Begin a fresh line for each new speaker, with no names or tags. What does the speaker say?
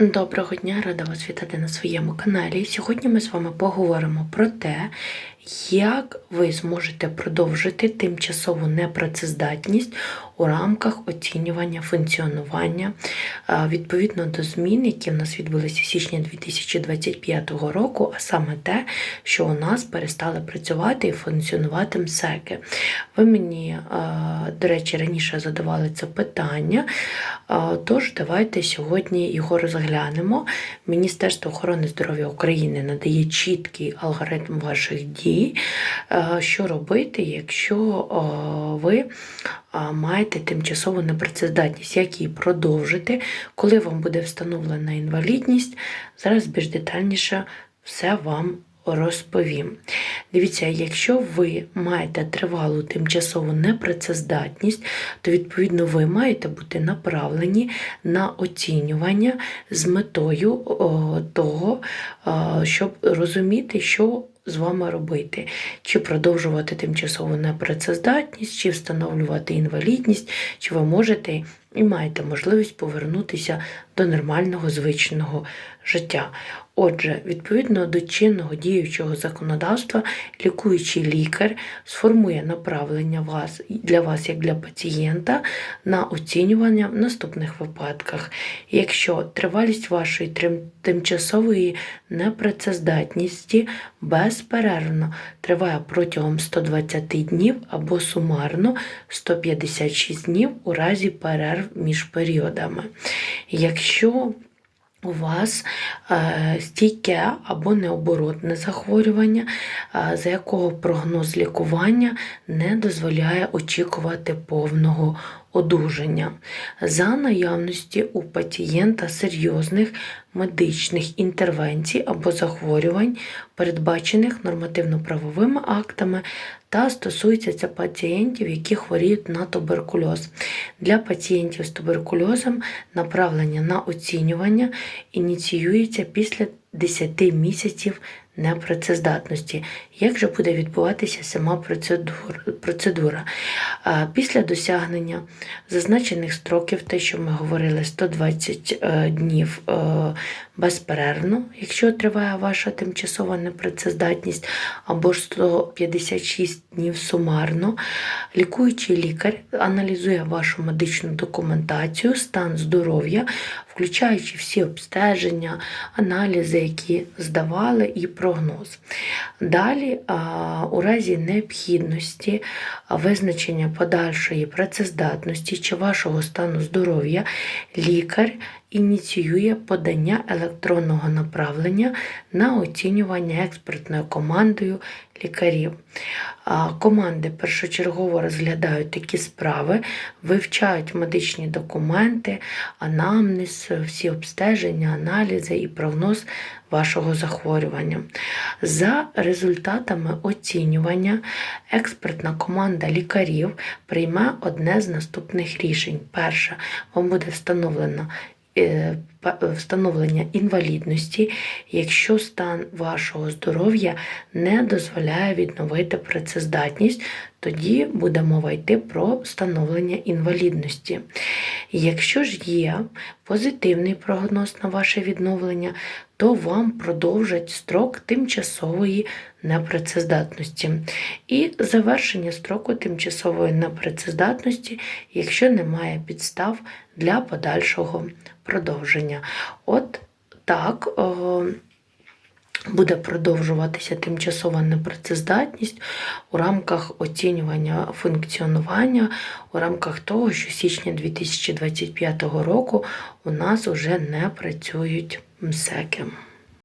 Доброго дня, рада вас вітати на своєму каналі. Сьогодні ми з вами поговоримо про те, як ви зможете продовжити тимчасову непрацездатність у рамках оцінювання функціонування відповідно до змін, які в нас відбулися в січні 2025 року, а саме те, що у нас перестали працювати і функціонувати МСЕКи. Ви мені, до речі, раніше задавали це питання, тож давайте сьогодні його розглянемо. Міністерство охорони здоров'я України надає чіткий алгоритм ваших дій, е, що робити, якщо е, ви е, маєте тимчасову непрацездатність, як її продовжити, коли вам буде встановлена інвалідність. Зараз більш детальніше все вам розповім. Дивіться, якщо ви маєте тривалу тимчасову непрацездатність, то відповідно ви маєте бути направлені на оцінювання з метою того, щоб розуміти, що з вами робити, чи продовжувати тимчасову непрацездатність, чи встановлювати інвалідність, чи ви можете і маєте можливість повернутися до нормального звичного життя. Отже, відповідно до чинного діючого законодавства, лікуючий лікар сформує направлення вас для вас як для пацієнта на оцінювання в наступних випадках. Якщо тривалість вашої тимчасової непрацездатності безперервно триває протягом 120 днів або сумарно 156 днів у разі перерв між періодами. Якщо у вас е, стійке або необоротне захворювання, е, за якого прогноз лікування не дозволяє очікувати повного одужання. За наявності у пацієнта серйозних медичних інтервенцій або захворювань, передбачених нормативно-правовими актами, та стосується це пацієнтів, які хворіють на туберкульоз. Для пацієнтів з туберкульозом направлення на оцінювання ініціюється після 10 місяців непрацездатності. Як же буде відбуватися сама процедура? Після досягнення зазначених строків, те, що ми говорили, 120 е, днів е, безперервно, якщо триває ваша тимчасова непрацездатність, або ж 156 днів сумарно, лікуючий лікар аналізує вашу медичну документацію, стан здоров'я, включаючи всі обстеження, аналізи, які здавали, і прогноз. Далі, у разі необхідності визначення подальшої працездатності чи вашого стану здоров'я, лікар ініціює подання електронного направлення на оцінювання експертною командою лікарів. Команди першочергово розглядають такі справи, вивчають медичні документи, анамнез, всі обстеження, аналізи і прогноз вашого захворювання. За результатами оцінювання, експертна команда лікарів прийме одне з наступних рішень. Перше, вам буде встановлено е, встановлення інвалідності, якщо стан вашого здоров'я не дозволяє відновити працездатність, тоді буде мова йти про встановлення інвалідності. Якщо ж є позитивний прогноз на ваше відновлення, то вам продовжать строк тимчасової непрацездатності. І завершення строку тимчасової непрацездатності, якщо немає підстав для подальшого продовження. От так. Буде продовжуватися тимчасова непрацездатність у рамках оцінювання функціонування, у рамках того, що січня 2025 року у нас вже не працюють МСЕКи.